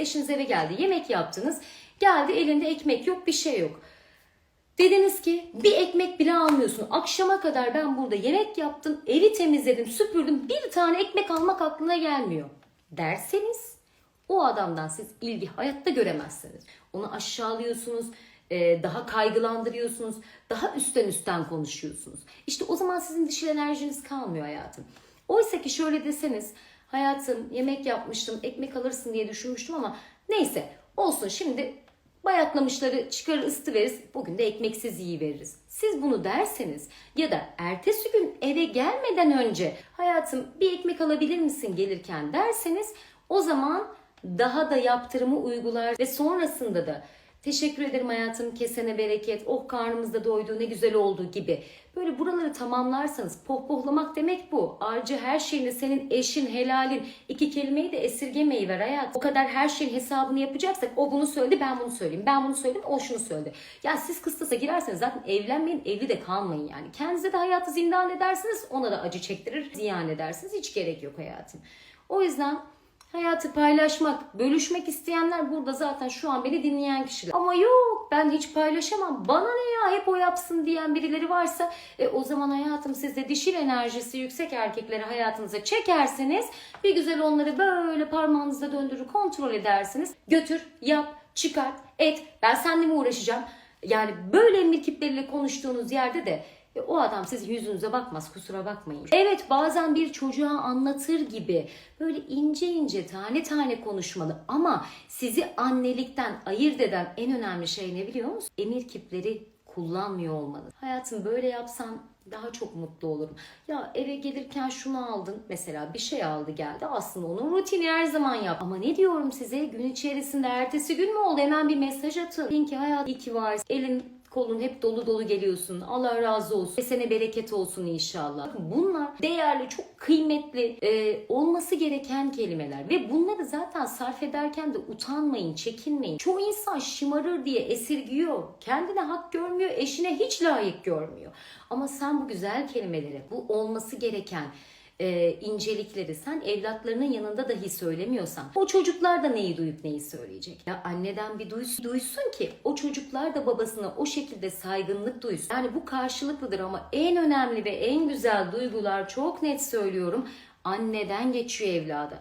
Eşiniz eve geldi, yemek yaptınız. Geldi elinde ekmek yok, bir şey yok. Dediniz ki bir ekmek bile almıyorsun. Akşama kadar ben burada yemek yaptım, evi temizledim, süpürdüm. Bir tane ekmek almak aklına gelmiyor. Derseniz o adamdan siz ilgi hayatta göremezsiniz. Onu aşağılıyorsunuz, e, daha kaygılandırıyorsunuz, daha üstten üstten konuşuyorsunuz. İşte o zaman sizin dişil enerjiniz kalmıyor hayatım. Oysa ki şöyle deseniz, hayatım yemek yapmıştım, ekmek alırsın diye düşünmüştüm ama neyse olsun şimdi Bayatlamışları çıkarır ısıtıveririz. Bugün de ekmeksiz yiyiveririz. Siz bunu derseniz ya da ertesi gün eve gelmeden önce hayatım bir ekmek alabilir misin gelirken derseniz o zaman daha da yaptırımı uygular ve sonrasında da teşekkür ederim hayatım kesene bereket. Oh karnımız da doydu ne güzel oldu gibi. Böyle buraları tamamlarsanız pohpohlamak demek bu. Ayrıca her şeyini senin eşin helalin. İki kelimeyi de esirgemeyi ver hayat o kadar her şeyin hesabını yapacaksak o bunu söyledi ben bunu söyleyeyim. Ben bunu söyledim o şunu söyledi. Ya siz kıstasa girerseniz zaten evlenmeyin evli de kalmayın yani. Kendinize de hayatı zindan edersiniz ona da acı çektirir ziyan edersiniz. Hiç gerek yok hayatım. O yüzden Hayatı paylaşmak, bölüşmek isteyenler burada zaten şu an beni dinleyen kişiler. Ama yok ben hiç paylaşamam. Bana ne ya hep o yapsın diyen birileri varsa e, o zaman hayatım siz de dişil enerjisi yüksek erkekleri hayatınıza çekerseniz bir güzel onları böyle parmağınızda döndürür kontrol edersiniz. Götür, yap, çıkart, et. Ben seninle mi uğraşacağım? Yani böyle emir kipleriyle konuştuğunuz yerde de e, o adam sizin yüzünüze bakmaz kusura bakmayın. Evet bazen bir çocuğa anlatır gibi böyle ince ince tane tane konuşmalı ama sizi annelikten ayırt eden en önemli şey ne biliyor musun? Emir kipleri kullanmıyor olmanız. Hayatım böyle yapsan daha çok mutlu olurum. Ya eve gelirken şunu aldın mesela bir şey aldı geldi aslında onun rutini her zaman yap. Ama ne diyorum size gün içerisinde ertesi gün mü oldu hemen bir mesaj atın. Deyin ki hayat iyi ki varsın. Elin kolun hep dolu dolu geliyorsun. Allah razı olsun. Kesene bereket olsun inşallah. Bunlar değerli, çok kıymetli e, olması gereken kelimeler. Ve bunları zaten sarf ederken de utanmayın, çekinmeyin. Çoğu insan şımarır diye esirgiyor. Kendine hak görmüyor, eşine hiç layık görmüyor. Ama sen bu güzel kelimeleri, bu olması gereken e, incelikleri sen evlatlarının yanında dahi söylemiyorsan o çocuklar da neyi duyup neyi söyleyecek? Ya anneden bir duysun, duysun ki o çocuklar da babasına o şekilde saygınlık duysun. Yani bu karşılıklıdır ama en önemli ve en güzel duygular çok net söylüyorum anneden geçiyor evlada.